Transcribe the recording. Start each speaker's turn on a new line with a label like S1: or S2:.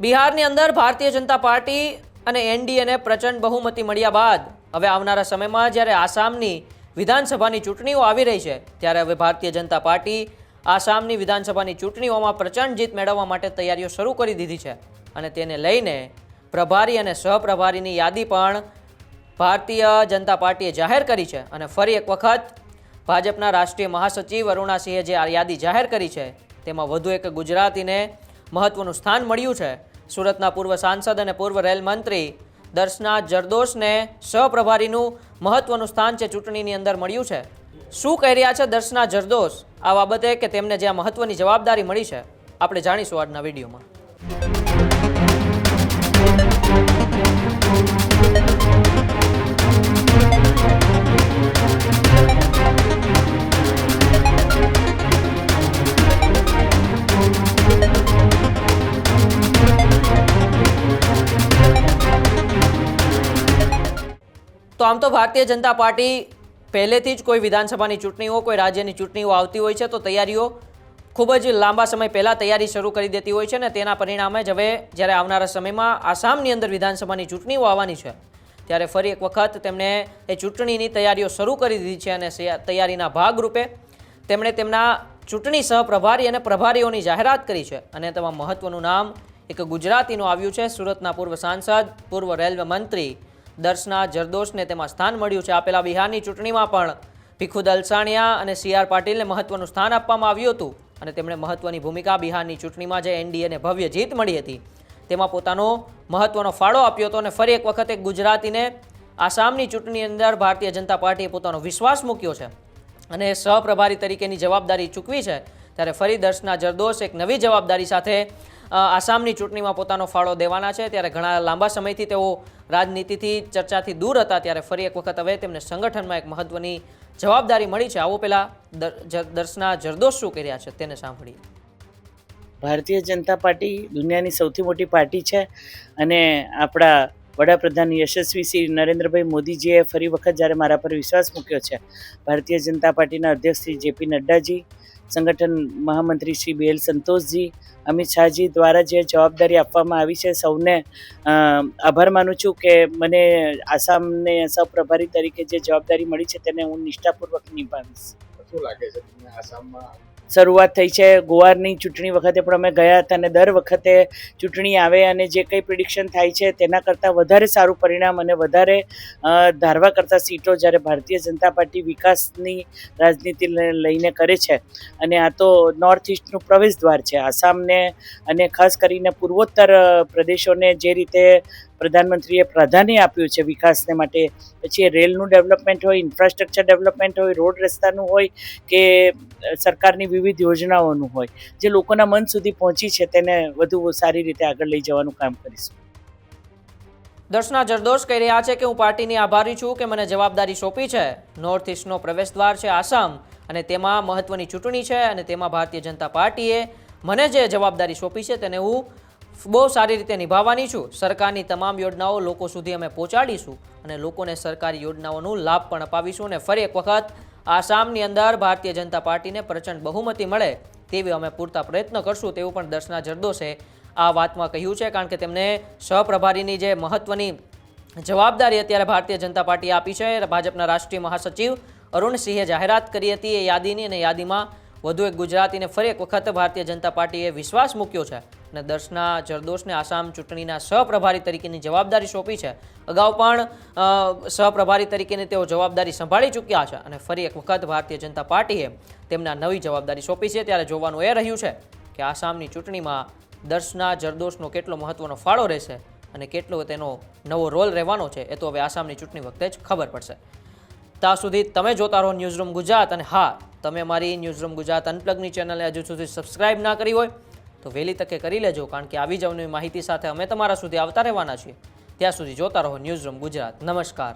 S1: બિહારની અંદર ભારતીય જનતા પાર્ટી અને એનડીએને પ્રચંડ બહુમતી મળ્યા બાદ હવે આવનારા સમયમાં જ્યારે આસામની વિધાનસભાની ચૂંટણીઓ આવી રહી છે, ત્યારે હવે ભારતીય જનતા પાર્ટી આસામની વિધાનસભાની ચૂંટણીઓમાં પ્રચંડ જીત મેળવવા માટે તૈયારીઓ શરૂ કરી દીધી છે અને તેને લઈને પ્રભારી અને સહપ્રભારીની યાદી પણ ભારતીય જનતા પાર્ટીએ જાહેર કરી છે અને ફરી એક વખત ભાજપના રાષ્ટ્રીય મહાસચિવ અરુણાસિંહે જે આ યાદી જાહેર કરી છે, તેમાં વધુ એક ગુજરાતીને મહત્વનું સ્થાન મળ્યું છે. સુરતના પૂર્વ સાંસદ અને પૂર્વ રેલ મંત્રી દર્શના જરદોશને સહપ્રભારીનું મહત્વનું સ્થાન છે ચૂંટણીની અંદર મળ્યું છે. શું કહી રહ્યા છે દર્શના જરદોશ? આ બાબતે કે તેમને જે આ મહત્વની જવાબદારી મળી છે, આપણે જાણીશું આજના વિડીયોમાં. તો આમ તો ભારતીય જનતા પાર્ટી પહેલેથી જ કોઈ વિધાનસભાની ચૂંટણીઓ, કોઈ રાજ્યની ચૂંટણીઓ આવતી હોય છે, તો તૈયારીઓ ખૂબ જ લાંબા સમય પહેલાં તૈયારી શરૂ કરી દેતી હોય છે ને તેના પરિણામે જ હવે જ્યારે આવનારા સમયમાં આસામની અંદર વિધાનસભાની ચૂંટણીઓ આવવાની છે, ત્યારે ફરી એક વખત તેમણે એ ચૂંટણીની તૈયારીઓ શરૂ કરી દીધી છે અને તૈયારીના ભાગરૂપે તેમણે તેમના ચૂંટણી સહપ્રભારી અને પ્રભારીઓની જાહેરાત કરી છે અને તેમાં મહત્વનું નામ એક ગુજરાતીનું આવ્યું છે. સુરતના પૂર્વ સાંસદ, પૂર્વ રેલવે મંત્રી દર્શના જરદોશને તેમાં સ્થાન મળ્યું છે. આપેલા બિહારની ચૂંટણીમાં પણ ભીખુ દલસાણિયા અને સી આર પાટીલને મહત્વનું સ્થાન આપવામાં આવ્યું હતું અને તેમણે મહત્વની ભૂમિકા બિહારની ચૂંટણીમાં જે એનડીએને ભવ્ય જીત મળી હતી, તેમાં પોતાનો મહત્વનો ફાળો આપ્યો હતો અને ફરી એક વખત એક ગુજરાતીને આસામની ચૂંટણી અંદર ભારતીય જનતા પાર્ટીએ પોતાનો વિશ્વાસ મૂક્યો છે અને સહપ્રભારી તરીકેની જવાબદારી ચૂકવી છે. ત્યારે ફરી દર્શના જરદોશ એક નવી જવાબદારી સાથે આસામની ચૂંટણીમાં પોતાનો ફાળો દેવાના છે. ત્યારે ઘણા લાંબા સમયથી તેઓ રાજનીતિથી ચર્ચાથી દૂર હતા. ત્યારે ફરી એક વખત હવે તેમને સંગઠનમાં એક મહત્વની જવાબદારી મળી છે. આવો પેલા દર- દર્શના જરદોશ શું કર્યા છે તેને સાંભળીએ.
S2: ભારતીય જનતા પાર્ટી દુનિયાની સૌથી મોટી પાર્ટી છે અને આપણા વડાપ્રધાન યશસ્વી શ્રી નરેન્દ્રભાઈ મોદીજીએ ફરી વખત જ્યારે મારા પર વિશ્વાસ મૂક્યો છે, ભારતીય જનતા પાર્ટીના અધ્યક્ષ શ્રી જેપી નડ્ડાજી સંગઠન મહામંત્રી શ્રી બીએલ સંતોષજી, અમિત શાહજી દ્વારા જે જવાબદારી આપવામાં આવી છે, સૌને આભાર માનું છું કે મને આસામને સૌપ્રભારી તરીકે જે જવાબદારી મળી છે તેને હું નિષ્ઠાપૂર્વક નિભાવીશ.
S3: શું લાગે છે આસામમાં
S2: શરૂઆત થઈ છે. ગોવાની ચૂંટણી વખતે પણ અમે ગયા હતા અને દર વખતે ચૂંટણી આવે અને જે કંઈ પ્રિડિક્શન થાય છે તેના કરતાં વધારે સારું પરિણામ અને વધારે ધારવા કરતાં સીટો જ્યારે ભારતીય જનતા પાર્ટી વિકાસની રાજનીતિ લઈને કરે છે. અને આ તો નોર્થ ઇસ્ટનું પ્રવેશ દ્વાર છે. આસામને અને ખાસ કરીને પૂર્વોત્તર પ્રદેશોને જે રીતે પ્રધાનમંત્રીએ પ્રાધાન્ય આપ્યું છે વિકાસને માટે. પછી રેલનું ડેવલપમેન્ટ હોય, ઇન્ફ્રાસ્ટ્રક્ચર ડેવલપમેન્ટ હોય, રોડ રસ્તાનું હોય કે સરકારની વિવિધ યોજનાઓનું હોય. જે લોકોના મન સુધી પહોંચી છે તેને વધુ સારી રીતે આગળ લઈ જવાનું કામ કરીશું.
S1: દર્શના જરદોશ કહી રહ્યા છે કે હું પાર્ટીની આભારી છું કે મને જવાબદારી સોંપી છે. નોર્થ ઇસ્ટનો પ્રવેશ દ્વાર છે આસામ અને તેમાં મહત્વની ચૂંટણી છે અને તેમાં ભારતીય જનતા પાર્ટીએ મને જે જવાબદારી સોંપી છે તેને હું બહુ સારી રીતે નિભાવવાની છું. સરકારની તમામ યોજનાઓ લોકો સુધી અમે પહોંચાડીશું અને લોકોને સરકારી યોજનાઓનું લાભ પણ અપાવીશું અને ફરી એક વખત આસામની અંદર ભારતીય જનતા પાર્ટીને પ્રચંડ બહુમતી મળે તેવી અમે પૂરતા પ્રયત્ન કરશું તેવું પણ દર્શના જરદોશે આ વાતમાં કહ્યું છે કારણ કે તેમને સહપ્રભારીની જે મહત્વની જવાબદારી અત્યારે ભારતીય જનતા પાર્ટીએ આપી છે. ભાજપના રાષ્ટ્રીય મહાસચિવ અરુણસિંહે જાહેરાત કરી હતી એ યાદીની અને યાદીમાં વધુ એક ગુજરાતીને ફરી એક વખત ભારતીય જનતા પાર્ટીએ વિશ્વાસ મૂક્યો છે. અને દર્શના જરદોશને આસામ ચૂંટણીના સહપ્રભારી તરીકેની જવાબદારી સોંપી છે. અગાઉ પણ સહપ્રભારી તરીકેની તેઓ જવાબદારી સંભાળી ચૂક્યા છે અને ફરી એક વખત ભારતીય જનતા પાર્ટીએ તેમના નવી જવાબદારી સોંપી છે. ત્યારે જોવાનું એ રહ્યું છે કે આસામની ચૂંટણીમાં દર્શના જરદોશનો કેટલો મહત્વનો ફાળો રહેશે અને કેટલો તેનો નવો રોલ રહેવાનો છે એ તો હવે આસામની ચૂંટણી વખતે જ ખબર પડશે. ત્યાં સુધી તમે જોતા રહો ન્યૂઝરૂમ ગુજરાત અને હા, તમે મારી ન્યૂઝરૂમ ગુજરાત અનપ્લગની ચેનલને હજુ સુધી સબસ્ક્રાઇબ ના કરી હોય તો વહેલી તકે કરી લેજો, કારણ કે આવી જ અવનવી માહિતી સાથે અમે તમારા સુધી આવતા રહેવાના છીએ. ત્યાં સુધી જોતા રહો ન્યૂઝરૂમ ગુજરાત. નમસ્કાર.